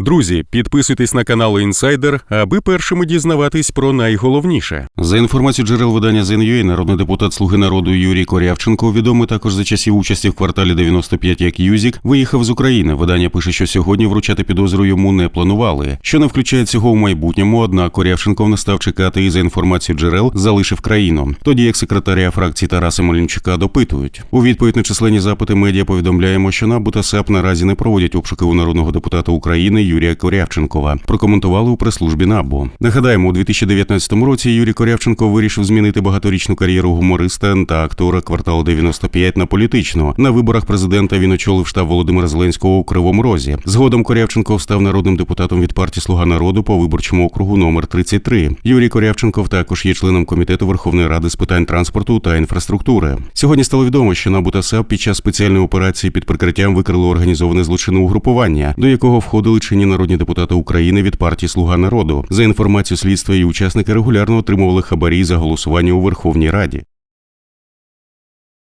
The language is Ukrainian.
Друзі, підписуйтесь на канал Інсайдер, аби першими дізнаватись про найголовніше. За інформацією джерел видання ЗНЮ, народний депутат Слуги народу Юрій Корявченко, відомий також за часів участі в кварталі 95 як Юзік, виїхав з України. Видання пише, що сьогодні вручати підозру йому не планували. Що не включає цього в майбутньому, однак Корявченков не став чекати і за інформацією джерел залишив країну. Тоді як секретаря фракції Тараса Мельничука допитують. У відповідь на численні запити медіа повідомляємо, що НАБУ та САП наразі не проводять обшуки у народного депутата України Юрія Корявченкова. Прокоментували у прес-службі НАБУ. Нагадаємо, у 2019 році Юрій Корявченко вирішив змінити багаторічну кар'єру гумориста та актора кварталу 95 на політичну. На виборах президента він очолив штаб Володимира Зеленського у Кривому Розі. Згодом Корявченко став народним депутатом від партії Слуга народу по виборчому округу номер 33. Юрій Корявченков також є членом комітету Верховної Ради з питань транспорту та інфраструктури. Сьогодні стало відомо, що НАБУ та САП під час спеціальної операції під прикриттям викрили організоване злочинне угрупування, до якого входили чинні народні депутати України від партії Слуга народу. За інформацією слідства, її учасники регулярно отримували хабарі за голосування у Верховній Раді.